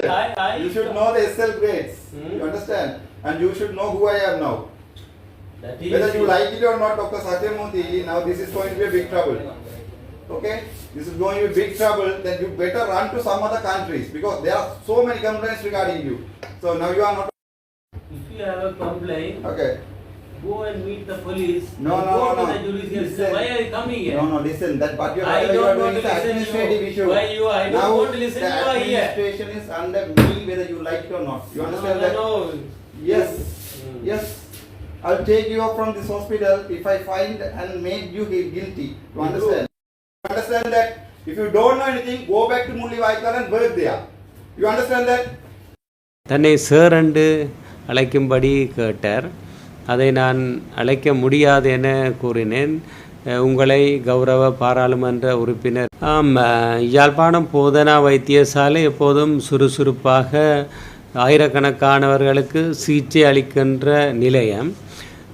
I, I, You should know the SL grades. Hmm. You understand? And you should know who I am now. That is Whether you like it or not, Dr. Satyamurthy, now this is going to be a big trouble. Okay? This is going to be a big trouble. Then you better run to some other countries because there are so many complaints regarding you. So now you are not. If you have a complaint, Okay go and meet the police. No, and no, go no, to no. the judicial Listen. system. Why are you coming here? No, no, listen. That what you I are, you don't are want doing to is listen administrative you. issue. Why you- I don't now, want to listen the you are here. administration is under me whether you like it or not. You understand no, that? No, Yes. Hmm. Yes. I'll take you off from this hospital if I find and make you guilty. You understand? You understand that? If you don't know anything, go back to Mullivaikal and work there. You understand that? தன்னை சேர் என்று அழைக்கும்படி கேட்டார் அதை நான் அழைக்க முடியாது என கூறினேன். உங்களை கௌரவ பாராளுமன்ற உறுப்பினர். ஆம் யாழ்ப்பாணம் போதனா வைத்தியசாலை எப்போதும் சுறுசுறுப்பாக ஆயிரக்கணக்கானவர்களுக்கு சிகிச்சை அளிக்கின்ற நிலையம்.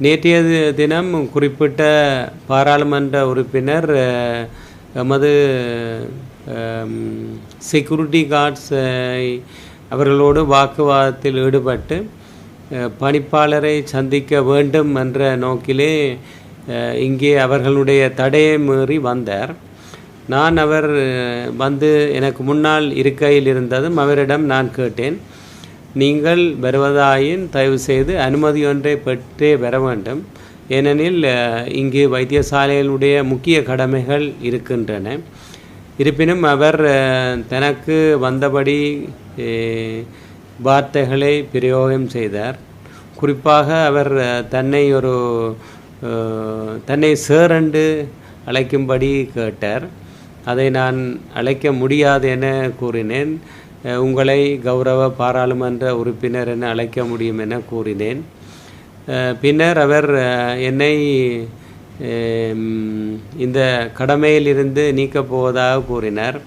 நேற்றைய தினம் குறிப்பிட்ட பாராளுமன்ற உறுப்பினர் எமது செக்யூரிட்டி கார்ட்ஸ் அவர்களோடு வாக்குவாதத்தில் ஈடுபட்டு பணிப்பாளரை சந்திக்க வேண்டும் என்ற நோக்கிலே இங்கே அவர்களுடைய தடையை மீறி வந்தார். நான் அவர் வந்து எனக்கு முன்னால் இருக்கையில் இருந்ததும் அவரிடம் நான் கேட்டேன் நீங்கள் வருவதாயின் தயவு செய்து அனுமதி ஒன்றை பெற்றே வர வேண்டும். ஏனெனில் இங்கு வைத்தியசாலைகளுடைய முக்கிய கடமைகள் இருக்கின்றன. இருப்பினும் அவர் தனக்கு வந்தபடி வார்த்தைகளை பிரயோகம் செய்தார். குறிப்பாக அவர் தன்னை ஒரு தன்னை சேரண்டு அழைக்கும்படி கேட்டார். அதை நான் அழைக்க முடியாது என கூறினேன். உங்களை கௌரவ பாராளுமன்ற உறுப்பினர் என அழைக்க முடியும் என கூறினேன். பின்னர் அவர் என்னை இந்த கடமையிலிருந்து நீக்கப் போவதாக கூறினார்.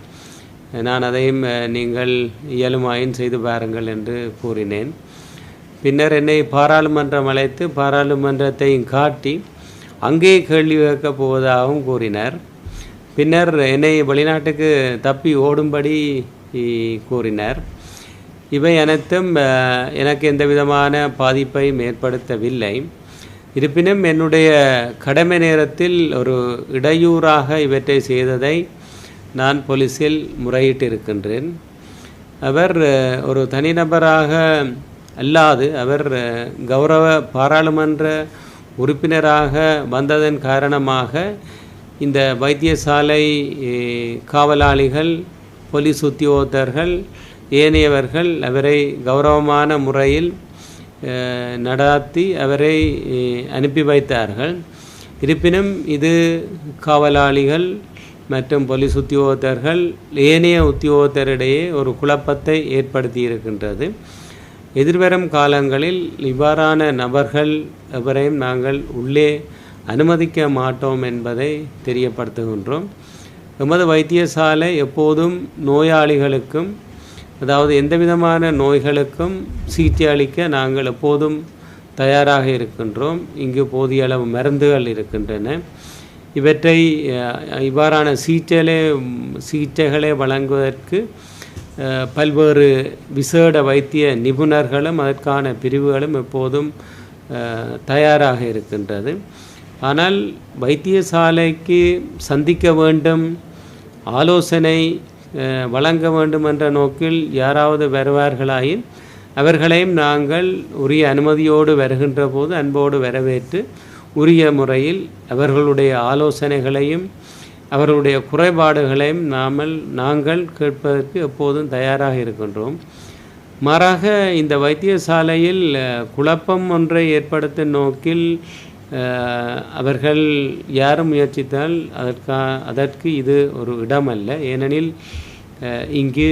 நான் அதையும் நீங்கள் இயலுமாயின் செய்து பாருங்கள் என்று கூறினேன். பின்னர் என்னை பாராளுமன்றம் அழைத்து பாராளுமன்றத்தையும் காட்டி அங்கே கேள்வி கேட்கப் போவதாகவும் கூறினர். பின்னர் என்னை வெளிநாட்டுக்கு தப்பி ஓடும்படி கூறினர். இவை அனைத்தும் எனக்கு எந்த விதமான பாதிப்பையும் ஏற்படுத்தவில்லை. இருப்பினும் என்னுடைய கடமை நேரத்தில் ஒரு இடையூறாக இவற்றை செய்ததை நான் போலீஸில் முறையிட்டு இருக்கின்றேன் அவர் ஒரு தனிநபராக அல்லாது அவர் கௌரவ பாராளுமன்ற உறுப்பினராக வந்ததன் காரணமாக இந்த வைத்தியசாலை காவலாளிகள் போலீஸ் உத்தியோகத்தர்கள் ஏனையவர்கள் அவரை கௌரவமான முறையில் நடாத்தி அவரை அனுப்பி வைத்தார்கள். இருப்பினும் இது காவலாளிகள் மற்றும் போலீஸ் உத்தியோகத்தர்கள் ஏனைய உத்தியோகத்தரிடையே ஒரு குழப்பத்தை ஏற்படுத்தி இருக்கின்றது எதிர்வரும் காலங்களில் இவ்வாறான நபர்கள் எவரையும் நாங்கள் உள்ளே அனுமதிக்க மாட்டோம் என்பதை தெரியப்படுத்துகின்றோம். எமது வைத்தியசாலை எப்போதும் நோயாளிகளுக்கும் அதாவது எந்தவிதமான நோய்களுக்கும் சிகிச்சை அளிக்க நாங்கள் எப்போதும் தயாராக இருக்கின்றோம். இங்கு போதிய அளவு மருந்துகள் இருக்கின்றன. இவற்றை இவ்வாறான சிகிச்சைகளை சிகிச்சைகளை வழங்குவதற்கு பல்வேறு விசேட வைத்திய நிபுணர்களும் அதற்கான பிரிவுகளும் எப்போதும் தயாராக இருக்கின்றது. ஆனால் வைத்தியசாலைக்கு சந்திக்க வேண்டும் ஆலோசனை வழங்க வேண்டும் என்ற நோக்கில் யாராவது வருவார்களாயின் அவர்களையும் நாங்கள் உரிய அனுமதியோடு வருகின்ற போது அன்போடு வரவேற்று உரிய முறையில் அவர்களுடைய ஆலோசனைகளையும் அவர்களுடைய குறைபாடுகளையும் நாமல் நாங்கள் கேட்பதற்கு எப்போதும் தயாராக இருக்கின்றோம். மாறாக இந்த வைத்தியசாலையில் குழப்பம் ஒன்றை ஏற்படுத்தும் நோக்கில் அவர்கள் யாரும் முயற்சித்தால் அதற்கா அதற்கு இது ஒரு இடமல்ல. ஏனெனில் இங்கு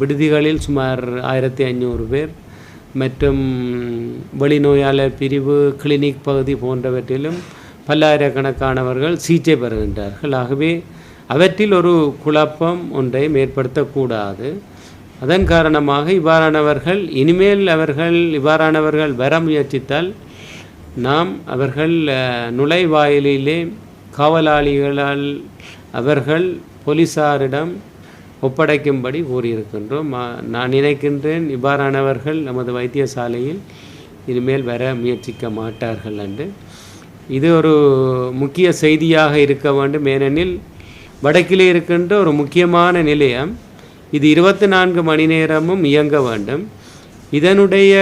விடுதிகளில் சுமார் ஆயிரத்தி ஐநூறு பேர் மற்றும் வெளிநோயாளர் பிரிவு கிளினிக் பகுதி போன்றவற்றிலும் பல்லாயிரக்கணக்கானவர்கள் சிகிச்சை பெறுகின்றார்கள். ஆகவே அவற்றில் ஒரு குழப்பம் ஒன்றை ஏற்படுத்தக்கூடாது. அதன் காரணமாக இவ்வாறானவர்கள் இனிமேல் அவர்கள் இவ்வாறானவர்கள் வர முயற்சித்தால் நாம் அவர்கள் நுழைவாயிலே நுழைவாயிலிலே காவலாளிகளால் அவர்கள் போலீசாரிடம் ஒப்படைக்கும்படி கூறியிருக்கின்றோம். மா- நான் நினைக்கின்றேன் இவ்வாறானவர்கள் நமது வைத்தியசாலையில் இனிமேல் வர முயற்சிக்க மாட்டார்கள் என்று. இது ஒரு முக்கிய செய்தியாக இருக்க வேண்டும். ஏனெனில் வடக்கிலே இருக்கின்ற ஒரு முக்கியமான நிலையம் இது இருபத்தி நான்கு மணி நேரமும் இயங்க வேண்டும். இதனுடைய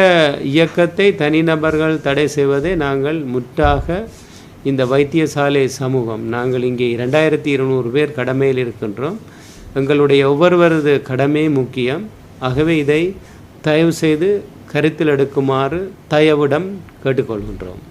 இயக்கத்தை தனிநபர்கள் தடை செய்வதை நாங்கள் முற்றாக இந்த வைத்தியசாலை சமூகம் நாங்கள் இங்கே இரண்டாயிரத்தி இருநூறு பேர் கடமையில் இருக்கின்றோம். எங்களுடைய ஒவ்வொருவரது கடமை முக்கியம். ஆகவே இதை தயவு செய்து கருத்தில் எடுக்குமாறு தயவிடம் கேட்டுக்கொள்கின்றோம்.